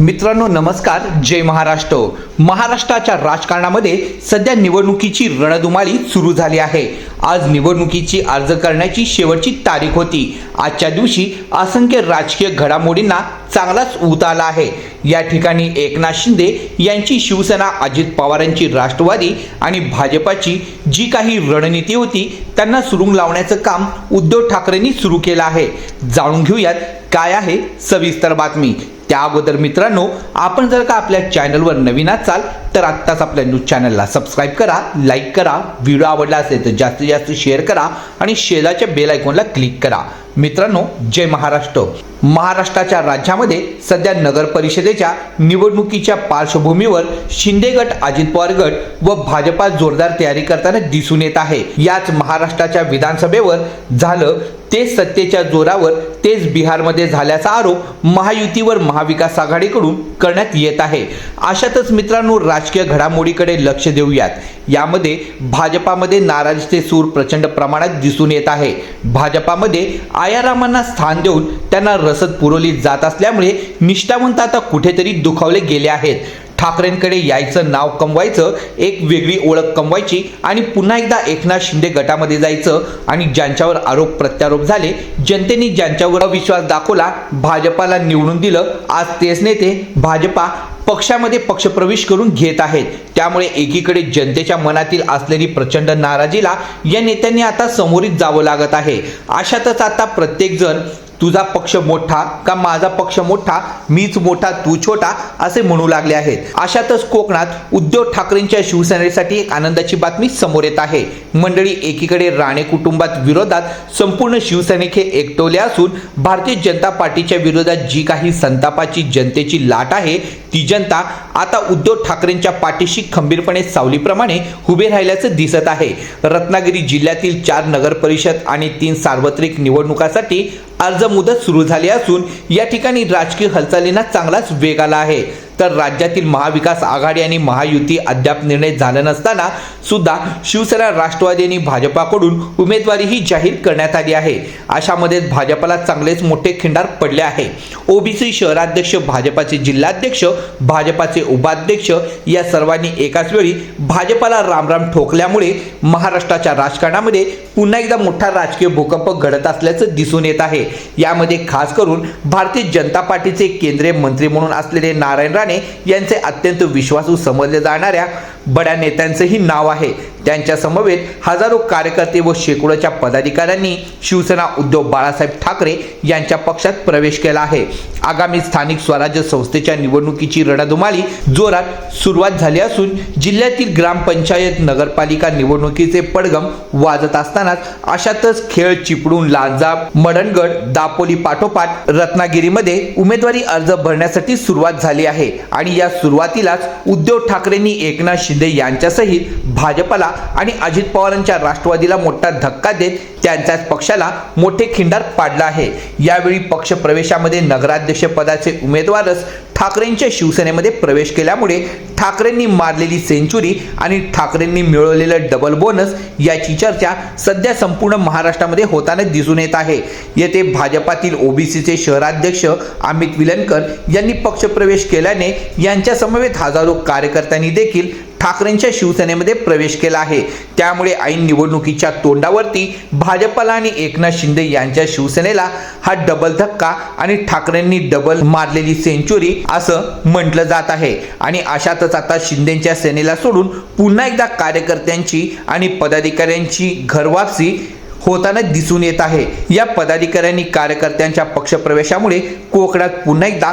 मित्रांनो नमस्कार. जय महाराष्ट्र. महाराष्ट्राच्या राजकारणामध्ये सध्या निवडणुकीची रणधुमाळी सुरू झाली आहे. आज निवडणुकीची अर्ज करण्याची शेवटची तारीख होती. आजच्या दिवशी असंख्य राजकीय घडामोडींना चांगलाच ऊत आला आहे. या ठिकाणी एकनाथ शिंदे यांची शिवसेना अजित पवारांची राष्ट्रवादी आणि भाजपाची जी काही रणनीती होती त्यांना सुरुंग लावण्याचं काम उद्धव ठाकरेंनी सुरू केलं आहे. जाणून घेऊयात काय आहे सविस्तर बातमी. त्या अगोदर मित्रांनो आपण जर का आपल्या चॅनलवर नवीन असाल तर आत्ताच आपल्या न्यूज चॅनलला सबस्क्राईब करा लाईक करा व्हिडिओ आवडला असेल तर जास्तीत जास्त शेअर करा आणि शेजारच्या बेल आयकॉनला क्लिक करा. मित्रांनो जय महाराष्ट्र. महाराष्ट्राच्या राज्यामध्ये सध्या नगर परिषदेच्या निवडणुकीच्या पार्श्वभूमीवर शिंदे गट अजित पवार गट व भाजपा जोरदार तयारी करताना दिसून येत आहे. याच महाराष्ट्राच्या विधानसभेवर झालं तेच सत्तेच्या जोरावर तेच बिहारमध्ये झाल्याचा आरोप महायुतीवर महा महाविकास आघाडीकडून करण्यात येत आहे. अशातच मित्रांनो राजकीय घडामोडीकडे लक्ष देऊयात. यामध्ये भाजपामध्ये नाराजीचे सूर प्रचंड प्रमाणात दिसून येत आहे. भाजपामध्ये आयारामांना स्थान देऊन त्यांना रसद पुरवली जात असल्यामुळे निष्ठावंत आता कुठेतरी दुखावले गेले आहेत. ठाकरेंकडे यायचं नाव कमवायचं एक वेगळी ओळख कमवायची आणि पुन्हा एकदा एकनाथ शिंदे गटामध्ये जायचं आणि ज्यांच्यावर आरोप प्रत्यारोप झाले जनतेने ज्यांच्यावर अविश्वास दाखवला भाजपाला निवडून दिलं. आज तेच नेते भाजपा पक्षामध्ये पक्षप्रवेश करून घेत आहेत. त्यामुळे एकीकडे जनतेच्या मनातील असलेली प्रचंड नाराजीला या नेत्यांनी आता समोरीत जावं लागत आहे. अशातच आता प्रत्येकजण तुझा पक्ष मोठा का माझा पक्ष मोठा? मीच मोठा तू छोटा असे म्हणू लागले आहेत. अशातच कोकणात उद्धव ठाकरेंच्या शिवसेनेसाठी एक आनंदाची बातमी समोर येत आहे. मंडळी एकीकडे राणे कुटुंबात विरोधात संपूर्ण शिवसैनिक हे एकटवले असून भारतीय जनता पार्टीच्या विरोधात जी काही संतापाची जनतेची लाट आहे ती जनता आता उद्धव ठाकरेंच्या पाठीशी खंबीरपणे सावलीप्रमाणे उभे राहिल्याचं दिसत आहे. रत्नागिरी जिल्ह्यातील चार नगर परिषद आणि तीन सार्वत्रिक निवडणुकासाठी अर्ज मुदत सुरू झाली असून या ठिकाणी राजकीय हालचालींना चांगलाच वेग आला आहे. तर राज्यातील महाविकास आघाडी आणि महायुती अद्याप निर्णय झाला नसताना सुद्धा शिवसेना राष्ट्रवादी आणि भाजपाकडून उमेदवारीही जाहीर करण्यात आली आहे. अशामध्ये भाजपाला चांगलेच मोठे खिंडार पडले आहे. ओबीसी शहराध्यक्ष भाजपाचे जिल्हाध्यक्ष भाजपाचे उपाध्यक्ष या सर्वांनी एकाच वेळी भाजपाला रामराम ठोकल्यामुळे महाराष्ट्राच्या राजकारणामध्ये पुन्हा एकदा मोठा राजकीय भूकंप घडत असल्याचं दिसून येत आहे. यामध्ये खास करून भारतीय जनता पार्टीचे केंद्रीय मंत्री म्हणून असलेले नारायण राणे यांचे अत्यंत विश्वासू समजले जाणाऱ्या बड्या नेत्यांचंही नाव आहे. त्यांच्या समवेत हजारो कार्यकर्ते व शेकडोच्या पदाधिकाऱ्यांनी शिवसेना उद्धव बाळासाहेब ठाकरे यांच्या पक्षात प्रवेश केला आहे. आगामी स्थानिक स्वराज्य संस्थेच्या निवडणुकीची रणधुमाळी जोरात सुरुवात झाली असून जिल्ह्यातील ग्रामपंचायत नगरपालिका निवडणुकीचे पडगम वाजत असतानाच अशातच खेळ चिपडून लांजा मडणगड दापोली पाठोपाठ रत्नागिरीमध्ये उमेदवारी अर्ज भरण्यासाठी सुरुवात झाली आहे. आणि या सुरुवातीलाच उद्धव ठाकरेंनी एकनाथ शिंदे यांच्यासहित भाजपला आणि अजित पवारांच्या राष्ट्रवादीला मोठा धक्का देत त्यांच्याच पक्षाला मोठे खिंडार पाडलं आहे. यावेळी पक्ष प्रवेशामध्ये नगराध्यक्ष पदाचे उमेदवारच ठाकरेंच्या शिवसेनेमध्ये प्रवेश केल्यामुळे ठाकरेंनी मारलेली सेंचुरी आणि ठाकरेंनी मिळवलेलं डबल बोनस याची चर्चा सध्या संपूर्ण महाराष्ट्रामध्ये होताना दिसून येत आहे. येथे भाजपातील ओबीसीचे शहराध्यक्ष अमित विलनकर यांनी पक्षप्रवेश केल्याने यांच्यासमवेत हजारो कार्यकर्त्यांनी देखील ठाकरेंच्या शिवसेनेमध्ये प्रवेश केला आहे. त्यामुळे ऐन निवडणुकीच्या तोंडावरती भाजपला आणि एकनाथ शिंदे यांच्या शिवसेनेला हा डबल धक्का आणि ठाकरेंनी डबल मारलेली सेंचुरी असं म्हटलं जात आहे. आणि अशातच आता शिंदेच्या सेनेला सोडून पुन्हा एकदा कार्यकर्त्यांची आणि पदाधिकाऱ्यांची घरवापसी होताना दिसून येत आहे. या पदाधिकाऱ्यांनी कार्यकर्त्यांच्या पक्षप्रवेशामुळे कोकणात पुन्हा एकदा